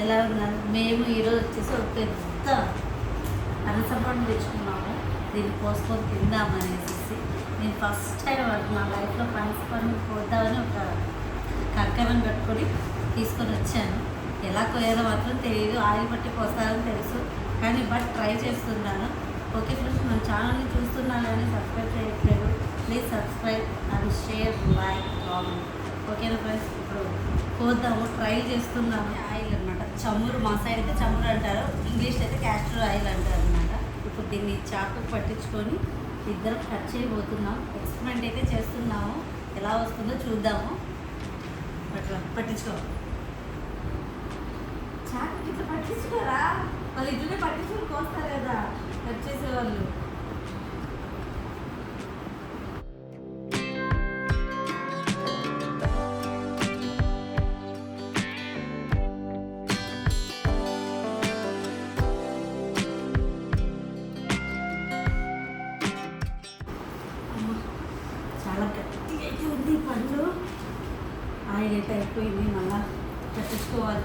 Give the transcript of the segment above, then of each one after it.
ఎలా ఉన్నారు? మేము ఈరోజు వచ్చేసి ఒక పెద్ద అనసపండు తెచ్చుకున్నాము. దీన్ని పోసుకొని తిందామనేసి. నేను ఫస్ట్ టైం నా లైఫ్లో పనస పండు పోద్దామని ఒక కక్కరం కట్టుకొని తీసుకొని వచ్చాను. ఎలా కోయాలో మాత్రం తెలియదు ఆయిల్ పట్టి పోస్తారని తెలుసు. కానీ బట్ ట్రై చేస్తున్నాను. ఓకే ఫ్రెండ్స్ మన ఛానల్ని చూస్తున్నాను కానీ సబ్స్క్రైబ్ చేయట్లేదు. Please subscribe and share like comment. ఓకేనా ఫ్రెండ్స్? ఇప్పుడు కోద్దాము ట్రై చేస్తున్నాము. ఆయిల్ అనమాట చమురు మా సైడ్ అయితే చమురు అంటారు. ఇంగ్లీష్ అయితే క్యాస్టర్ ఆయిల్ అంటారు అనమాట ఇప్పుడు దీన్ని చాకు పట్టించుకొని ఇద్దరం కట్ చేయబోతున్నాం. ఎక్స్పెరిమెంట్ అయితే చేస్తున్నాము. ఎలా వస్తుందో చూద్దాము. పట్టించుకో. చాకు ఇట్లా పట్టించుకోరా? వాళ్ళు ఇట్లనే పట్టించుకొని కోస్తారు కదా. కట్ చేసి ఆయిల్ అయితే అయిపోయింది మళ్ళా కట్టించుకోవాలి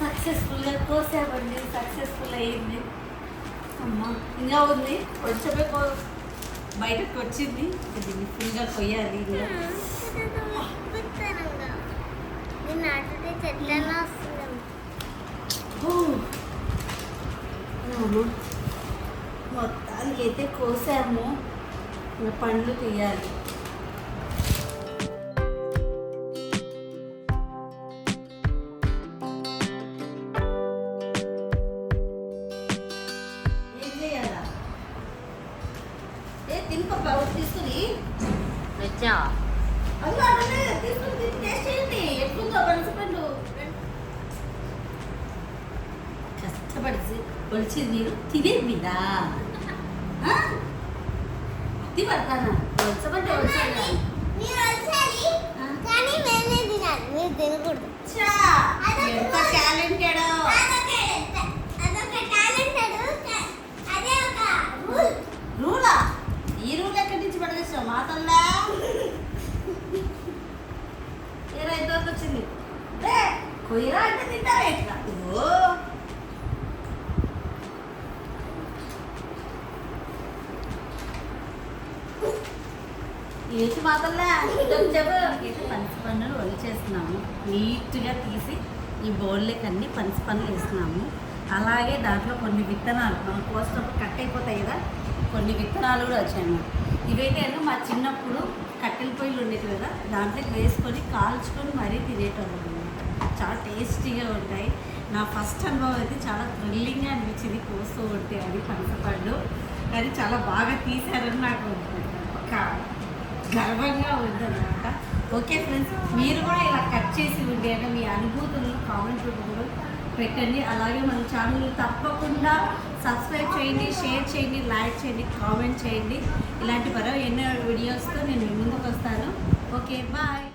సక్సెస్ఫుల్గా కోసామండి. సక్సెస్ఫుల్ అయ్యింది అమ్మా ఇంకా ఉంది. కొంచెమే కో బయటకు వచ్చింది. దీన్ని ఫుల్గా కొయ్యాలి ఇంకా. వస్తుంది మొత్తానికి అయితే కోసాము. పండ్లు తీయాలి. తీసుకుని అలానే తీసుకుని టేస్ట్ చేయండి ఎట్లుందో పనసపండు కష్టపడి ఒలిచింది మీరు తినేది మీదా ఆ? అతి పడతానా ఒలచమంటే వచ్చింది. కొయ్యరా? అంటే తింటారా ఎట్లా? ఓ మాతల్లా చెప్పు. అయితే పనస పండును వదిలిచేస్తున్నాము నీట్గా తీసి ఈ బౌల్లోకి అన్ని పనస పండ్లు వేస్తున్నాము. అలాగే దాంట్లో కొన్ని విత్తనాలు మనం కోసినప్పుడు కట్ అయిపోతాయి కదా కొన్ని విత్తనాలు కూడా వచ్చాయి ఇవైతే ఏదో మా చిన్నప్పుడు కట్టెల పొయ్యిలు ఉండేవి కదా దాంట్లోకి వేసుకొని కాల్చుకొని మరీ తినేటోళ్ళం చాలా టేస్టీగా ఉంటాయి. నా ఫస్ట్ అనుభవం అయితే చాలా థ్రిల్లింగ్గా అనిపించింది కోస్తూ ఉంటే అది పనసపండు కానీ చాలా బాగా తీశారని నాకు ఒక గర్వంగా ఉందన్నమాట. ఓకే ఫ్రెండ్స్ మీరు కూడా ఇలా కట్ చేసి ఉంటే మీ అనుభూతులను కామెంట్ రూపంలో పెట్టండి. అలాగే మన ఛానల్ తప్పకుండా సబ్స్క్రైబ్ చేయండి షేర్ చేయండి లైక్ చేయండి కామెంట్ చేయండి. ఇలాంటి మరో ఎన్నో వీడియోస్తో నేను మీ ముందుకు వస్తాను. Okay bye.